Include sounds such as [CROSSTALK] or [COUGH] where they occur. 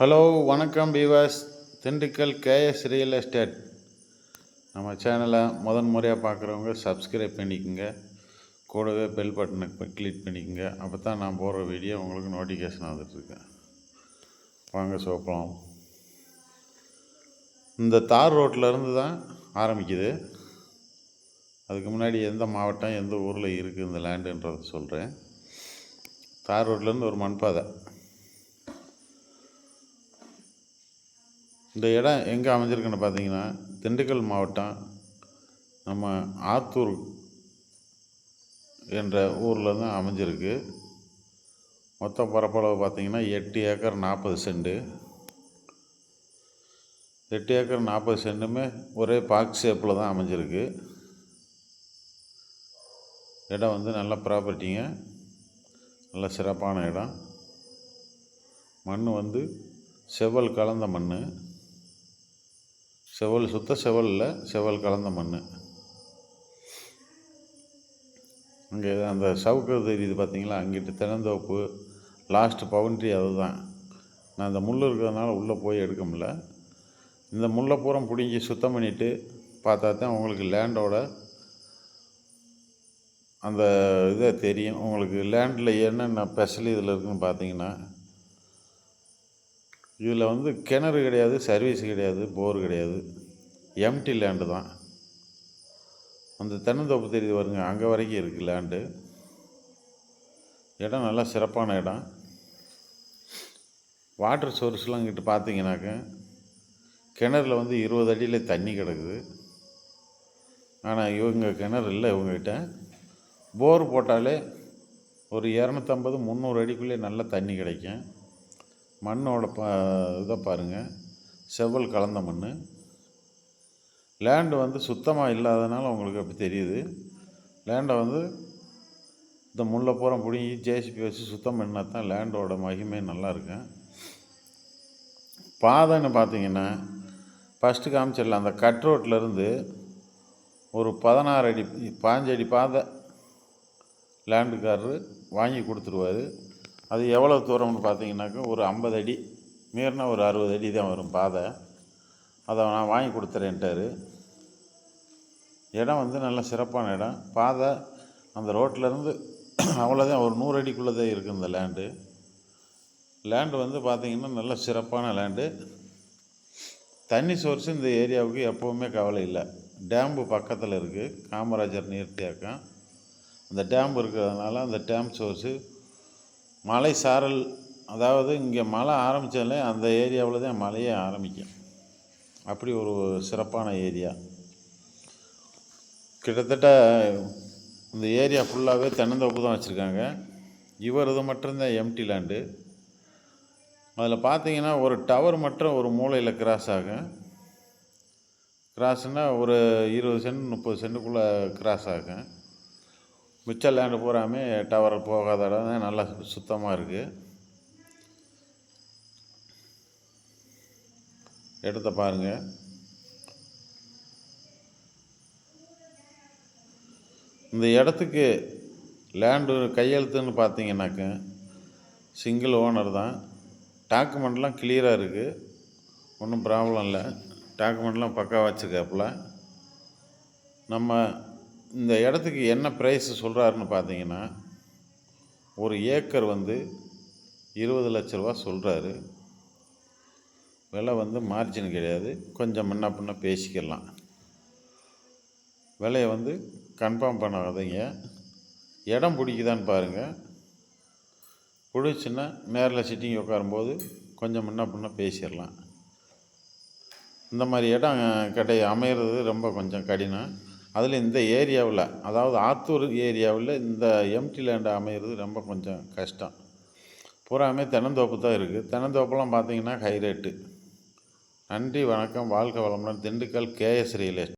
Hello வணக்கம் பீவாஸ் Dindigul KS real estate. நம்ம சேனலை முதன் முறையாக பார்க்குறவங்க சப்ஸ்கிரைப் பண்ணிக்கோங்க. கூடவே பெல் பட்டனை கிளிக் பண்ணிக்கோங்க. அப்போ தான் நான் போடுற வீடியோ உங்களுக்கு நோட்டிஃபிகேஷன் வந்துட்டுருக்கு. வாங்க சோப்பலாம். இந்த தார் ரோட்டிலருந்து தான் ஆரம்பிக்குது. அதுக்கு முன்னாடி எந்த மாவட்டம் எந்த ஊரில் இருக்குது இந்த லேண்டுன்றதை சொல்கிறேன் தார் ரோட்லேருந்து ஒரு மண்பாதை. இந்த இடம் எங்கே அமைஞ்சிருக்குன்னு பார்த்தீங்கன்னா திண்டுக்கல் மாவட்டம் நம்ம ஆத்தூர் என்ற ஊரில் தான் அமைஞ்சிருக்கு. மொத்த பரப்பளவு பார்த்தீங்கன்னா எட்டு ஏக்கர் நாற்பது செண்டு எட்டு ஏக்கர் நாற்பது சென்ட்டுமே ஒரே பாக் ஷேப்பில் தான் அமைஞ்சிருக்கு. இடம் வந்து நல்ல ப்ராப்பர்ட்டிங்க. நல்ல சிறப்பான இடம். மண் வந்து செவ்வல் கலந்த மண். செவல் சுத்த செவலில் செவல் கலந்த மண் அங்கே அந்த சவுக்கு தெரியுது பார்த்தீங்களா அங்கிட்டு தினந்தோப்பு லாஸ்ட்டு பவுண்ட்ரி அதுதான். நான் அந்த முள் இருக்கிறதுனால உள்ளே போய் எடுக்க முடில இந்த முல்லை பூரம் பிடுங்கி சுத்தம் பண்ணிவிட்டு பார்த்தா தான் உங்களுக்கு லேண்டோட அந்த இதை தெரியும். உங்களுக்கு லேண்டில் என்னென்ன ஸ்பெஷல் இதில் இருக்குன்னு பார்த்தீங்கன்னா இதில் வந்து கிணறு கிடையாது சர்வீஸ் கிடையாது போர் கிடையாது. எம்டி லேண்டு தான். அந்த தென்னந்தோப்பு தெரியுது வருங்க அங்கே வரைக்கும் இருக்குது லேண்டு. இடம் நல்லா சிறப்பான இடம். வாட்டர் சோர்ஸ்லாம் இங்கிட்டு பார்த்தீங்கன்னாக்க கிணறுல வந்து இருபது அடியில் தண்ணி கிடக்குது. ஆனால் இவங்க கிணறு இல்லை இவங்ககிட்ட. போர் போட்டாலே ஒரு இரநூத்தம்பது முந்நூறு அடிக்குள்ளே நல்லா தண்ணி கிடைக்கும். மண்ணோட ப இதை பாருங்கள் செவ்வல் கலந்த மண் லேண்டு வந்து சுத்தமாக இல்லாதனால உங்களுக்கு அப்படி தெரியுது. லேண்டை வந்து இந்த முல்லை பூரம் பிடிங்கி ஜேசிபி வச்சு சுத்தம் பண்ணால் தான் லேண்டோட மகிமை நல்லா இருக்கும். பாதைன்னு பார்த்தீங்கன்னா ஃபஸ்ட்டு காமிச்சிடலாம். அந்த கட் ரோட்லேருந்து ஒரு பதினாறு அடி பாஞ்சடி பாதை லேண்டுக்காரரு வாங்கி கொடுத்துருவாரு. அது எவ்வளோ தூரம்னு பார்த்தீங்கன்னாக்கா ஒரு ஐம்பது அடி மீறினா ஒரு அறுபது அடி தான் வரும் பாதை. அதை நான் வாங்கி கொடுத்துறேன்ட்டாரு. இடம் வந்து நல்ல சிறப்பான இடம். பாதை அந்த ரோட்டிலேருந்து [CLEARS THROAT] அவ்வளோதான் ஒரு நூறு அடிக்குள்ளே தான் இருக்குது இந்த லேண்டு லேண்டு வந்து பார்த்திங்கன்னா நல்ல சிறப்பான லேண்டு தண்ணி சோர்ஸு இந்த ஏரியாவுக்கு எப்போவுமே கவலை இல்லை. டேம்பு பக்கத்தில் இருக்குது காமராஜர் நீர்த்தியாக்கம் அந்த டேம் இருக்கிறதுனால அந்த டேம் சோர்ஸு மலை சாரல் அதாவது இங்கே மழை ஆரம்பித்தாலே அந்த ஏரியாவில் தான் மழையே ஆரம்பிக்கும். அப்படி ஒரு சிறப்பான ஏரியா. கிட்டத்தட்ட இந்த ஏரியா ஃபுல்லாகவே தென்னந்தோப்பு தான் வச்சுருக்காங்க. இவர் இது மட்டும்தான் எம்டி லேண்டு அதில் பார்த்தீங்கன்னா ஒரு டவர் மட்டும் ஒரு மூலையில் கிராஸ் ஆகும். கிராஸ்னால் ஒரு இருபது சென்ட் முப்பது சென்ட்டுக்குள்ளே கிராஸ் ஆகும். மிச்ச லேண்டு பூராமே டவர் போகாத இடம் நல்லா சுத்தமாக இருக்குது இடத்த பாருங்கள் இந்த இடத்துக்கு லேண்டு கையெழுத்துன்னு பார்த்தீங்கன்னாக்க சிங்கிள் ஓனர் தான். டாக்குமெண்ட்லாம் கிளியராக இருக்குது ஒன்றும் ப்ராப்ளம் இல்லை. டாக்குமெண்ட்லாம் பக்கா வச்சுருக்காப்புல நம்ம இந்த இடத்துக்கு என்ன ப்ரைஸ் சொல்கிறாருன்னு பார்த்தீங்கன்னா ஒரு ஏக்கர் வந்து இருபது லட்ச ரூபா சொல்கிறாரு விலை வந்து மார்ஜின் கிடையாது. கொஞ்சம் முன்ன பின்ன பேசிக்கலாம். விலையை வந்து கன்ஃபார்ம் பண்ணாதீங்க. இடம் பிடிக்குதான்னு பாருங்கள் பிடிச்சுன்னா நேரில் சிட்டிங் உட்காரும்போது கொஞ்சம் முன்ன பின்ன பேசிடலாம். இந்த மாதிரி இடம் கடை அமையிறது ரொம்ப கொஞ்சம் கடினம். அதில் இந்த ஏரியாவில் அதாவது ஆத்தூர் ஏரியாவில் இந்த எம்டி லேண்டு அமையிறது ரொம்ப கொஞ்சம் கஷ்டம். பூராமே தென்னந்தோப்பு தான் இருக்குது. தென்னந்தோப்பெல்லாம் பார்த்தீங்கன்னா ஹை ரேட்டு நன்றி வணக்கம் வாழ்க வளமுடன் திண்டுக்கல் கேஎஸ் ரியல் எஸ்டேட்.